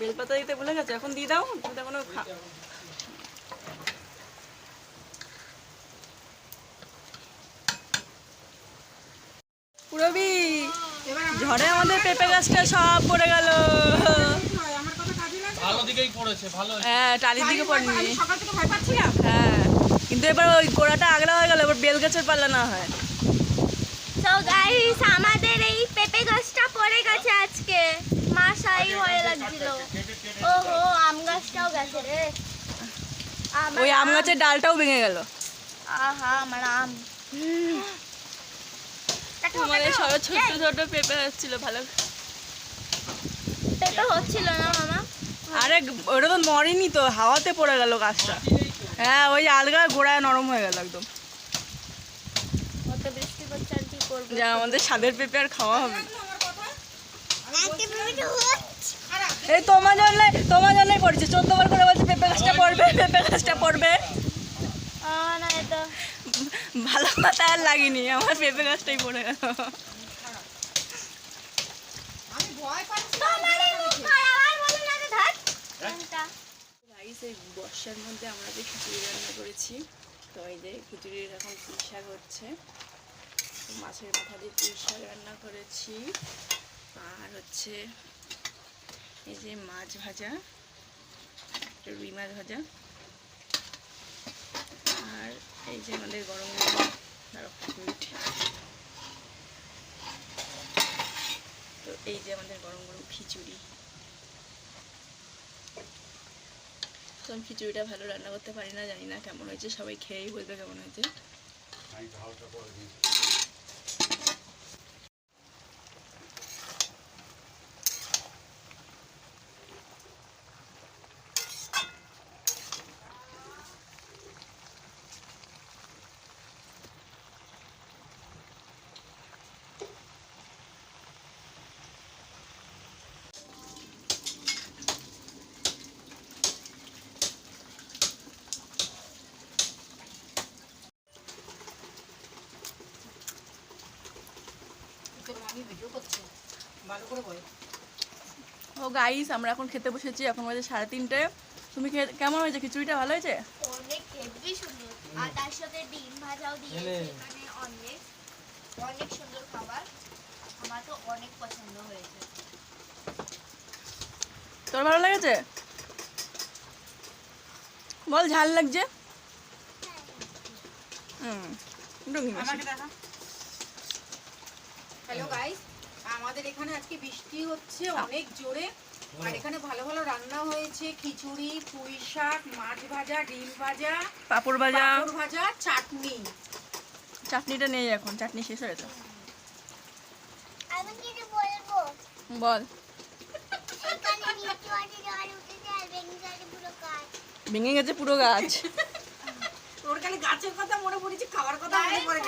বেলপাতা দিতে ভুলে গেছে? এখন দিয়ে দাও তুমি পুরবি ঝড়ে আমাদের পেঁপে গাছটা সব পড়ে গেল। ভালো দিকেই পড়েছে ভালো। হ্যাঁ টালির দিকে পড়েনি। সকাল থেকে ভয় পাচ্ছিলাম। হ্যাঁ কিন্তু এবার ওই গোড়াটা আগলা হয়ে গেল এবার বেল গাছের পাল্লা না হয়। তো গাইস আমাদের এই পেঁপে গাছটা পড়ে গেছে আজকে মাসাই হয়ে লাগছিল ওহো আম গাছটাও গেছে রে আমার ওই আম গাছের ডালটাও ভেঙে গেল। আহা আমার আম। আমাদের সব ছোট ছোট পেঁপে হচ্ছিল ভালো পেঁপে হচ্ছিল না মামা? আরে ওটা তো মরেনি তো হাওয়াতে পড়ে গেল গাছটা। হ্যাঁ ওই আলগা গোড়ায় নরম হয়ে গেল একদম। অত বৃষ্টি করছে আর কি করব? যা আমাদের স্বাদের পেঁপে আর খাওয়া হবে এই তোমার জন্য তোমার জন্যই পড়ছে চোদ্দ বার করে গাছটা পড়বে পেঁপে গাছটা পড়বে। আহ, না এটা। ভালো কথা আর লাগেনি আমার পেঁপে গাছটাই পড়ে গেল। বর্ষার মধ্যে আমরা যে খিচুড়ি রান্না করেছি তো এই যে খিচুড়ির এখন পুঁই শাক হচ্ছে মাছের মাথা দিয়ে পুঁই শাক রান্না করেছি। আর হচ্ছে এই যে মাছ ভাজা। একটা রুই ভাজা। আর এই যে আমাদের গরম গরম তো এই যে আমাদের গরম গরম খিচুড়ি। তো আমি খিচুড়িটা ভালো রান্না করতে পারি না, জানি না কেমন হয়েছে, সবাই খেয়েই বলবে কেমন হয়েছে। ও গাইস আমরা এখন খেতে বসেছি এখন বাজে সাড়ে তিনটে। তুমি কেমন হয়েছে? খিচুড়িটা ভালো হয়েছে? অনেক হেভি সুন্দর। আর তার সাথে ডিম ভাজাও দিয়েছে এখানে অনেক অনেক সুন্দর খাবার। আমার তো অনেক পছন্দ হয়েছে। তোর ভালো লেগেছে? বল ঝাল লাগছে? হুম। দেখা হ্যালো গাইস আমাদের এখানে আজকে বৃষ্টি হচ্ছে অনেক জোরে। আর এখানে ভালো ভালো রান্না হয়েছে। খিচুড়ি পুঁই শাক মাছ ভাজা ডিম ভাজা পাঁপড় ভাজা। পাঁপড় ভাজা চাটনি। চাটনিটা নেই এখন। চাটনি শেষ হয়েছে আমি কিছু বলব? বল। ভেঙে গেছে পুরো গাছ। তোর খালি গাছের কথা মনে পড়েছে খাবার কথা মনে পড়ে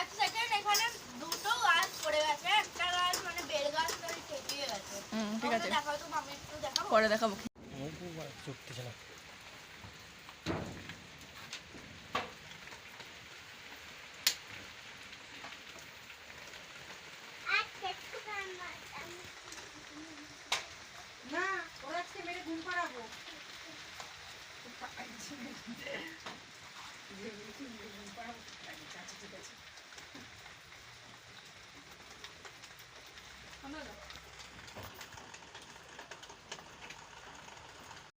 এক সেকেন্ড এখানে দুটো গাছ পড়ে গেছে একটা গাছ মানে বেল গাছ ধরে ঠেকিয়ে গেছে হুম ঠিক আছে দেখাও তো মামি একটু দেখাবো পরে দেখাবো চুক্তি না না ওরা আজকে মেরে ঘুম পাড়াবো ঘুম পাড়াবো। আচ্ছা, ঠিক আছে।